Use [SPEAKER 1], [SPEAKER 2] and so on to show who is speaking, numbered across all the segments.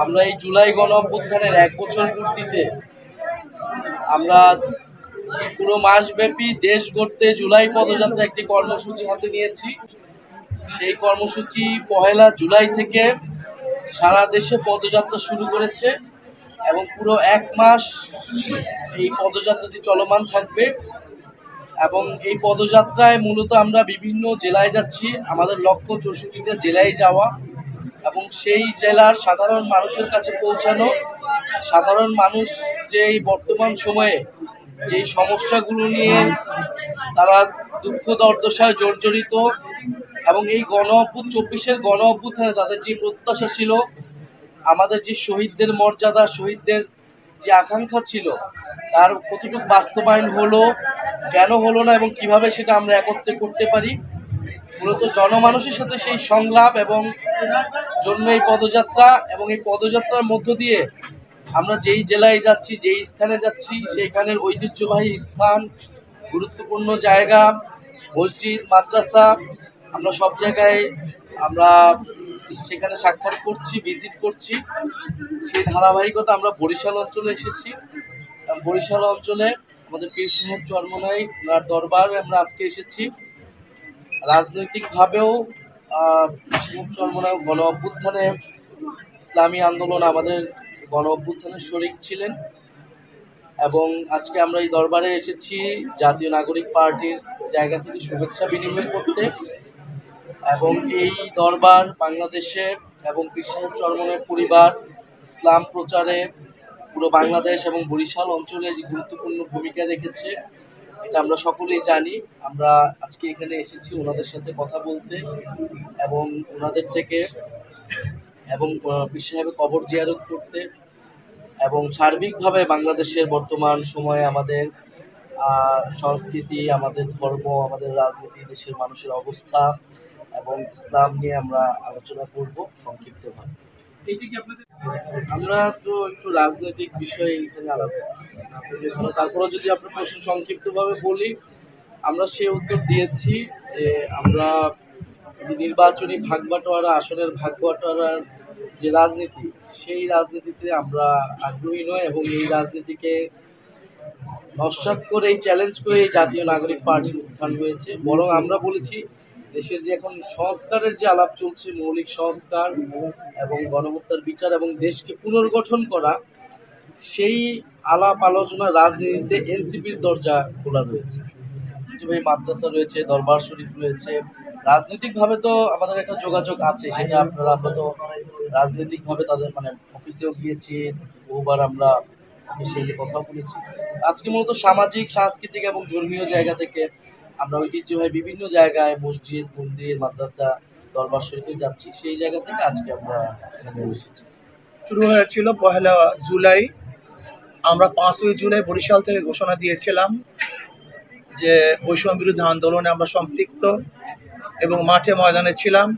[SPEAKER 1] আমরা এই জুলাই গণ অভ্যুত্থানের এক বছর পূর্তিতে আমরা পুরো মাসব্যাপী দেশ গড়তে জুলাই পদযাত্রা একটি কর্মসূচি হাতে নিয়েছি। সেই কর্মসূচি পহেলা জুলাই থেকে সারা দেশে পদযাত্রা শুরু করেছে এবং পুরো এক মাস এই পদযাত্রাটি চলমান থাকবে এবং এই পদযাত্রায় মূলত আমরা বিভিন্ন জেলায় যাচ্ছি। আমাদের লক্ষ্য চৌষট্টিটা জেলায় যাওয়া। এবং সেই জেলার সাধারণ মানুষের কাছে পৌঁছানো, সাধারণ মানুষ যে এই বর্তমান সময়ে যে সমস্যাগুলো নিয়ে তারা দুঃখ, দুর্দশায় জর্জরিত এবং এই গণ অভ্যুত, চব্বিশের গণ অভ্যুত্থানে তাদের যে প্রত্যাশা ছিল, আমাদের যে শহীদদের মর্যাদা, শহীদদের যে আকাঙ্ক্ষা ছিল, তার কতটুকু বাস্তবায়ন হলো, কেন হলো না এবং কীভাবে সেটা আমরা একত্রে করতে পারি মূলত জনমানুষের সাথে সেই সংলাপ এবং জন্য এই পদযাত্রা এবং এই পদযাত্রার মধ্য দিয়ে আমরা যেই জেলায় যাচ্ছি, যেই স্থানে যাচ্ছি সেইখানের ঐতিহ্যবাহী স্থান, গুরুত্বপূর্ণ জায়গা, মসজিদ, মাদ্রাসা, আমরা সব জায়গায় আমরা সেখানে সাক্ষাৎ করছি ভিজিট করছি। সেই ধারাবাহিকতা আমরা বরিশাল অঞ্চলে এসেছি। বরিশাল অঞ্চলে আমাদের পীর সাহেব চরমনাই দরবারে আমরা আজকে এসেছি। রাজনৈতিকভাবেও পীর গণ অভ্যুত্থানে ইসলামী আন্দোলন আমাদের গণ অভ্যুত্থানের শরিক ছিলেন এবং আজকে আমরা এই দরবারে এসেছি জাতীয় নাগরিক পার্টির জায়গা থেকে শুভেচ্ছা বিনিময় করতে এবং এই দরবার বাংলাদেশে এবং সাহেব চরমনের পরিবার, ইসলাম প্রচারে পুরো বাংলাদেশ এবং বরিশাল অঞ্চলে যে গুরুত্বপূর্ণ ভূমিকা রেখেছে এটা আমরা সকলেই জানি। আমরা আজকে এখানে এসেছি ওনাদের সাথে কথা বলতে এবং ওনাদের থেকে এবং সাহেবের কবর জিয়ারত করতে এবং সার্বিকভাবে বাংলাদেশের বর্তমান সময়ে আমাদের সংস্কৃতি, আমাদের ধর্ম, আমাদের রাজনীতি, দেশের মানুষের অবস্থা এবং ইসলাম নিয়ে আমরা আলোচনা করব সংক্ষিপ্তভাবে। আমরা তো একটু রাজনৈতিক বিষয়ে এখানে আলাপ তারপরে যদি আপনার প্রশ্ন সংক্ষিপ্তভাবে বলি, আমরা সে উত্তর দিয়েছি যে আমরা যে নির্বাচনী ভাগবাটোয়ারা আসনের ভাগবাটোয়ারার যে রাজনীতি, সেই রাজনীতিতে আমরা আগ্রহী নয় এবং এই রাজনীতিকে নস্বাত করে এই চ্যালেঞ্জ করে এই জাতীয় নাগরিক পার্টির উত্থান হয়েছে। বরং আমরা বলেছি দেশের যে এখন সংস্কারের যে আলাপ চলছে, মৌলিক সংস্কার এবং গণহত্যার বিচার এবং দেশকে পুনর্গঠন করা, সেই আলাপ আলোচনা রাজনীতিতে এনসিপির দরজা খোলা রয়েছে। মাদ্রাসা রয়েছে, দরবার শরীফ রয়েছে, রাজনৈতিকভাবে তো আমাদের একটা যোগাযোগ আছে, সেটা আপনারা আমরা তো রাজনৈতিকভাবে তাদের মানে অফিসেও গিয়েছি, বহুবার আমরা অফিসিয়ালি কথা বলেছি। আজকে মূলত সামাজিক, সাংস্কৃতিক এবং ধর্মীয় জায়গা থেকে আমরা ঐতিহ্যবাহী বিভিন্ন জায়গায় মসজিদ মন্দির মাদ্রাসা দরবার শরীফে যাচ্ছি। সেই জায়গা থেকে আজকে আমরা এখানে এসেছি।
[SPEAKER 2] শুরু হয়েছিল পহেলা জুলাই। আমরা পাঁচই জুলাই বরিশাল থেকে ঘোষণা দিয়েছিলাম যে বৈষম্য বিরুদ্ধে আন্দোলনে আমরা সম্পৃক্ত এবং মাঠে ময়দানে ছিলাম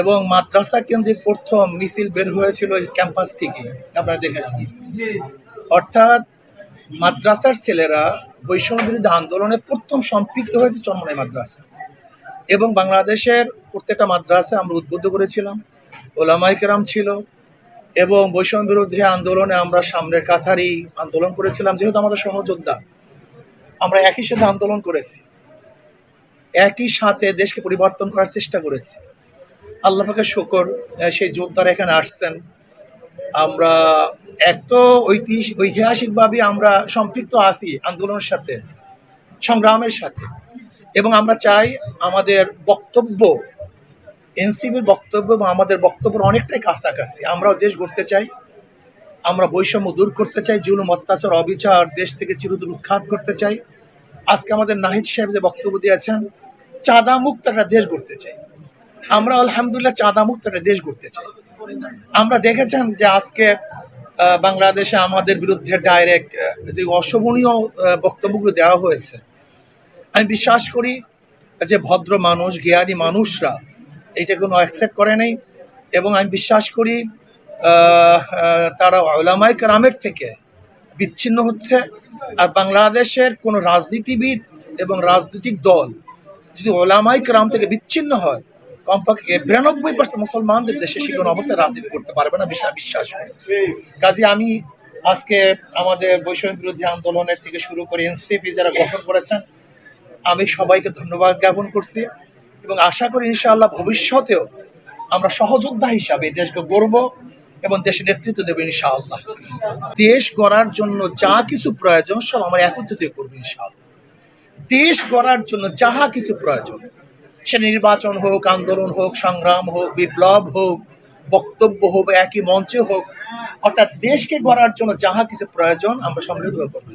[SPEAKER 2] এবং মাদ্রাসা কেন্দ্রিক প্রথম মিছিল বের হয়েছিল ক্যাম্পাস থেকে। আপনারা দেখেছেন। অর্থাৎ মাদ্রাসার ছেলেরা বৈষম্য বিরুদ্ধে আন্দোলনে প্রথম সম্পৃক্ত হয়েছে চন্মনাই মাদ্রাসা। এবং বাংলাদেশের প্রত্যেকটা মাদ্রাসা আমরা উদ্বুদ্ধ করেছিলাম। ওলামাই কেরাম ছিল। এবং বৈষম্য বিরোধী আন্দোলনে আমরা সামনের কাতারই আন্দোলন করেছিলাম, যেহেতু আমাদের সহযোদ্ধা। আমরা একই সাথে আন্দোলন করেছি। একই সাথে দেশকে পরিবর্তন করার চেষ্টা করেছি। আল্লাহ পাকে শকর সেই যোদ্ধারা এখানে আসছেন। আমরা এক তো ঐতিহাসিক ঐতিহাসিকভাবে আমরা সম্পৃক্ত আছি আন্দোলনের সাথে, সংগ্রামের সাথে। এবং আমরা চাই আমাদের বক্তব্য, এনসিবির বক্তব্য এবং আমাদের বক্তব্যের অনেকটাই কাছাকাছি। আমরাও দেশ গড়তে চাই, আমরা বৈষম্য দূর করতে চাই জুলুম অত্যাচার, অবিচার দেশ থেকে চিরদূর উৎখাত করতে চাই। আজকে আমাদের নাহিদ সাহেব যে বক্তব্য দিয়েছেন চাঁদা মুক্ত একটা দেশ গড়তে চাই। আমরা আলহামদুলিল্লাহ চাঁদা মুক্ত একটা দেশ গড়তে চাই। আমরা দেখেছেন যে আজকে বাংলাদেশে আমাদের বিরুদ্ধে ডাইরেক্ট যে অশোভনীয় বক্তব্যগুলো দেওয়া হয়েছে। আমি বিশ্বাস করি যে ভদ্র মানুষ, জ্ঞানী মানুষরা এটা কোনো অ্যাকসেপ্ট করে নাই এবং আমি বিশ্বাস করি তারা ওলামাই কারামের থেকে বিচ্ছিন্ন হচ্ছে আর বাংলাদেশের কোনো রাজনীতিবিদ এবং রাজনৈতিক দল যদি ওলামাই কারাম থেকে বিচ্ছিন্ন হয় কমপক্ষে বিরানব্বই পার্সেন্ট মুসলমানদের দেশে সে কোনো অবস্থায় রাজনীতি করতে পারবে না বিশ্বাস বিশ্বাস করি। কাজে আমি আজকে আমাদের বৈষম্য বিরোধী আন্দোলনের থেকে শুরু করে এনসিপি যারা গঠন করেছেন, আমি সবাইকে ধন্যবাদ জ্ঞাপন করছি এবং আশা করি ইনশাআল্লাহ ভবিষ্যতেও আমরা সহযোদ্ধা হিসাবে দেশকে গড়ব এবং দেশের নেতৃত্ব দেবো ইনশাআল্লাহ। দেশ গড়ার জন্য যা কিছু প্রয়োজন সব আমরা একত্রিত করব ইনশাআল্লাহ। দেশ গড়ার জন্য যাহা কিছু প্রয়োজন সে নির্বাচন হোক, আন্দোলন হোক, সংগ্রাম হোক, বিপ্লব হোক, বক্তব্য হোক একই মঞ্চে হোক, অর্থাৎ দেশকে গড়ার জন্য যাহা কিছু প্রয়োজন, আমরা সম্মিলিতভাবে করব